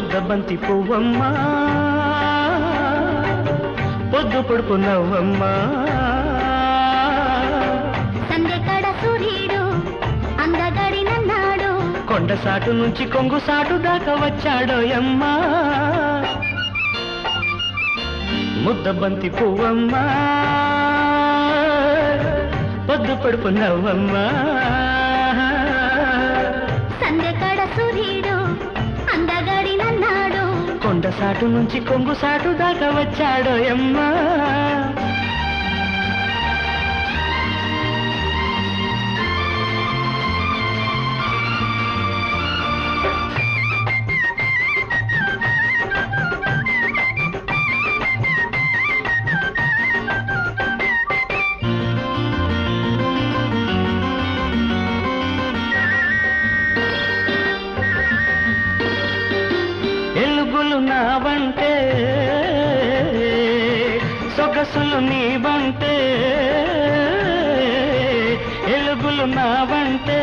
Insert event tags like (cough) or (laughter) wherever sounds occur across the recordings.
ముద్దబంతి పువ్వమ్మా. పొద్దు పొడుపు నవ్వమ్మా. అందగడినన్నాడు కొండ సాటు నుంచి కొంగు సాటు దాకా వచ్చాడోయమ్మా ముద్దబంతి పువ్వమ్మా. పొద్దు పొడుపు నవ్వమ్మా. సాటు నుంచి కొంగు సాటు దాకా వచ్చాడోయమ్మా నావంటే సొగసులు నీవంటే ఎలుగులు నావంటే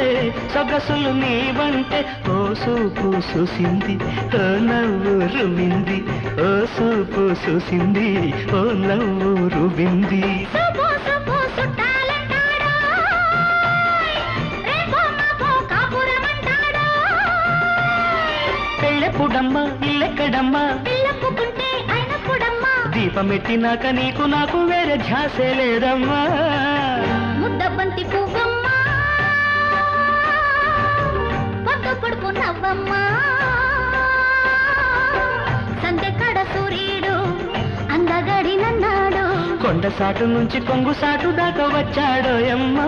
సొగసులు నీవంటే ఓ సూపు చూసింది ఓ నవ్వు రువింది ఓ సూపు చూసింది ఓ నవ్వు రువింది సుబ్బు ఇల్లెక్కడమ్మా పిల్లప్పుకుంటే అయినప్పుడమ్మా. దీపమెట్టినాక నీకు నాకు వేరే ధ్యాసే లేదమ్మా. ముద్దబంతి పువ్వమ్మా. పొద్దు పొడుపు నవ్వమ్మా. సందెకడ సూర్యుడు అందగడినన్నాడు కొండ సాటు నుంచి కొంగు సాటు దాకా వచ్చాడోయమ్మా.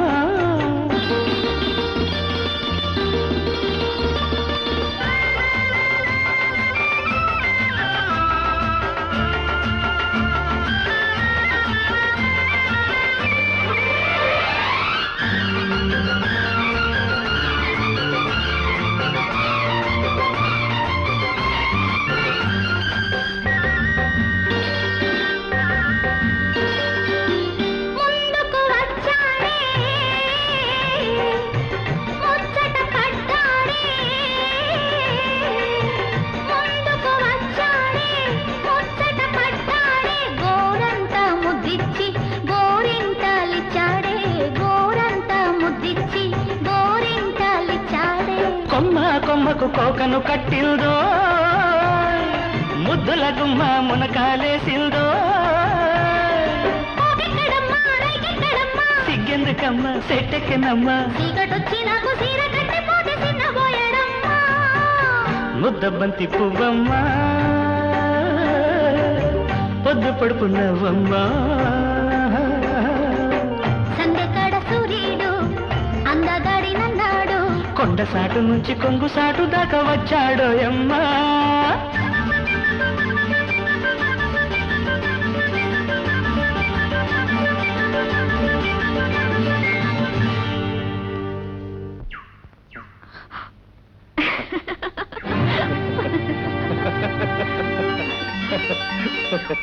కొమ్మకు కోకను కట్టిందో ముద్దుల గుమ్మ మునకాలేసిందో? సిగ్గెందుకమ్మ సెట్టెక్కెనమ్మ ముద్దబంతి పువ్వమ్మా. పొద్దు పడుపు కొండసాటు నుంచి కొంగు కొంగుసాటు దాకా ha. (laughs)